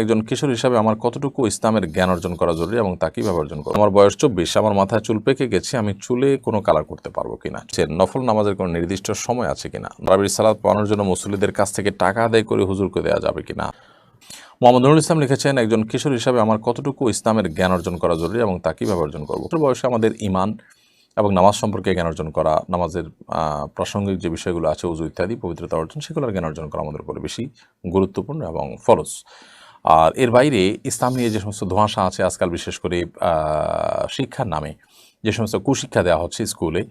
একজন কিশোর হিসাবে আমার কতটুকু ইসলামের জ্ঞান অর্জন করা জরুরি এবং তা কীভাবে অর্জন করব? আমার বয়স চব্বিশ, আমার মাথায় চুল পেকে গেছে, আমি চুলে কোনো কালার করতে পারব কিনা? সে নফল নামাজের কোনো নির্দিষ্ট সময় আছে কিনা? রাবির সালাদ পাওয়ানোর জন্য মুসল্লিদের কাছ থেকে টাকা আদায় করে হুজুরকে দেওয়া যাবে কিনা? মোহাম্মদ নুরুল ইসলাম লিখেছেন, একজন কিশোর হিসাবে আমার কতটুকু ইসলামের জ্ঞান অর্জন করা জরুরি এবং তা কীভাবে অর্জন করব? বয়সে আমাদের ইমান এবং নামাজ সম্পর্কে জ্ঞান অর্জন করা, নামাজের প্রাসঙ্গিক যে বিষয়গুলো আছে উজু ইত্যাদি, পবিত্রতা অর্জন, সেগুলোর জ্ঞান অর্জন করা আমাদের উপরে বেশি গুরুত্বপূর্ণ এবং ফরজ। আর এর বাইরে ইসলাম নিয়ে যে সমস্ত ধোঁয়াশা আছে আজকাল বিশেষ করে শিক্ষার নামে, যে সমস্ত কুশিক্ষা দেওয়া হচ্ছে স্কুলে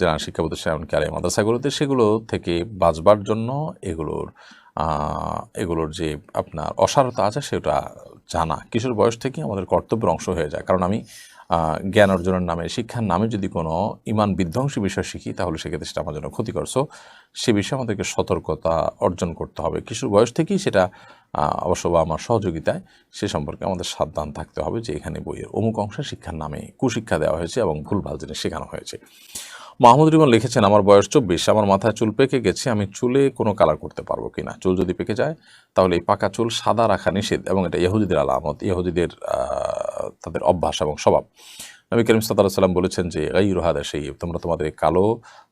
যারা শিক্ষা প্রতিষ্ঠান এমনকি আলিয়া মাদ্রাসাগুলোতে, সেগুলো থেকে বাঁচবার জন্য এগুলোর এগুলোর যে আপনার অসারতা আছে সেটা জানা। কিশোর বয়স থেকে আমাদের কর্তব্যের অংশ হয়ে যায়। কারণ আমি জ্ঞান অর্জনের নামে, শিক্ষার নামে যদি কোনো ইমান বিধ্বংসী বিষয় শিখি, তাহলে সেক্ষেত্রে সেটা আমার জন্য ক্ষতিকর। সো সে বিষয়ে আমাদেরকে সতর্কতা অর্জন করতে হবে। কিশোর বয়স থেকেই সেটা অবশ্য বা আমার সহযোগিতায় সে সম্পর্কে আমাদের সাবধান থাকতে হবে যে এখানে বইয়ের অমুক অংশে শিক্ষার নামে কুশিক্ষা দেওয়া হয়েছে এবং ভুলভাল জিনিস শেখানো হয়েছে। মাহমুদ রিমন লিখেছেন, আমার বয়স চব্বিশ, আমার মাথায় চুল পেকে গেছে, আমি চুলে কোনো কালার করতে পারব কিনা? চুল যদি পেকে যায়, তাহলে এই পাকা চুল সাদা রাখা নিষেধ এবং এটা ইহুদিদের আলামত, ইহুদিদের তাদের অভ্যাস এবং স্বভাব। নবী করিম সাল্লাহ সাল্লাম বলেছেন যে এই রোহাদা সেই তোমরা তোমাদের কালো,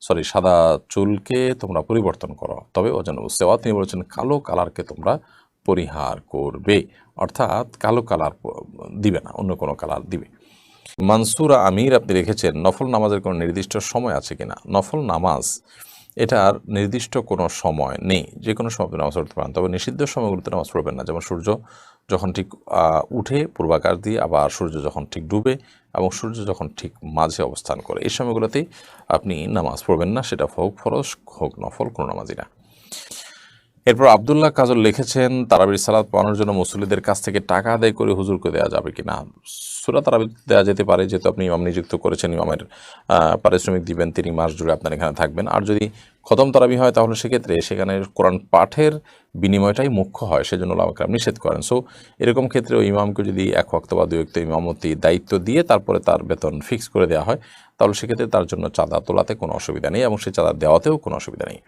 সরি, সাদা চুলকে তোমরা পরিবর্তন করো। তবে ওজন সেওয়া তিনি বলেছেন, কালো কালারকে তোমরা পরিহার করবে। অর্থাৎ কালো কালার দিবে না, অন্য কোনো কালার দিবে। মানসুরা আমির, আপনি রেখেছেন নফল নামাজের কোনো নির্দিষ্ট সময় আছে কিনা? নফল নামাজ, এটার নির্দিষ্ট কোনো সময় নেই। যে কোনো সময় আপনি নামাজ পড়তে পারেন, তবে নিষিদ্ধ সময়গুলোতে নামাজ পড়বেন না। যেমন সূর্য যখন ঠিক উঠে পূর্বাকাশ দিয়ে আবার সূর্য যখন ঠিক ডুবে এবং সূর্য যখন ঠিক মাঝে অবস্থান করে, এই সময়গুলোতেই আপনি নামাজ পড়বেন না। সেটা হোক ফরজ হোক, নফল কোনো নামাজই না। এরপর আবদুল্লাহ কাজল লিখেছেন, তারাবির সালাদ পাওয়ানোর জন্য মুসল্লিদের কাছ থেকে টাকা আদায় করে হুজুরকে দেওয়া যাবে কিনা। সুরা তারাবি দেওয়া যেতে পারে, যেহেতু আপনি ইমাম নিযুক্ত করেছেন, ইমামের পারিশ্রমিক দিবেন, তিনি মাস জুড়ে আপনার এখানে থাকবেন। আর যদি খতম তারাবি হয়, তাহলে সেক্ষেত্রে সেখানে কোরআন পাঠের বিনিময়টাই মুখ্য হয়, সেজন্য লামাকরাম নিষেধ করেন। সো এরকম ক্ষেত্রেও ইমামকে যদি এক ওয়াক্ত বা দুই ওয়াক্ত ইমামতি দায়িত্ব দিয়ে তারপরে তার বেতন ফিক্স করে দেওয়া হয়, তাহলে সেক্ষেত্রে তার জন্য চাঁদা তোলাতে কোনো অসুবিধা নেই এবং সে চাঁদা দেওয়াতেও কোনো অসুবিধা নেই।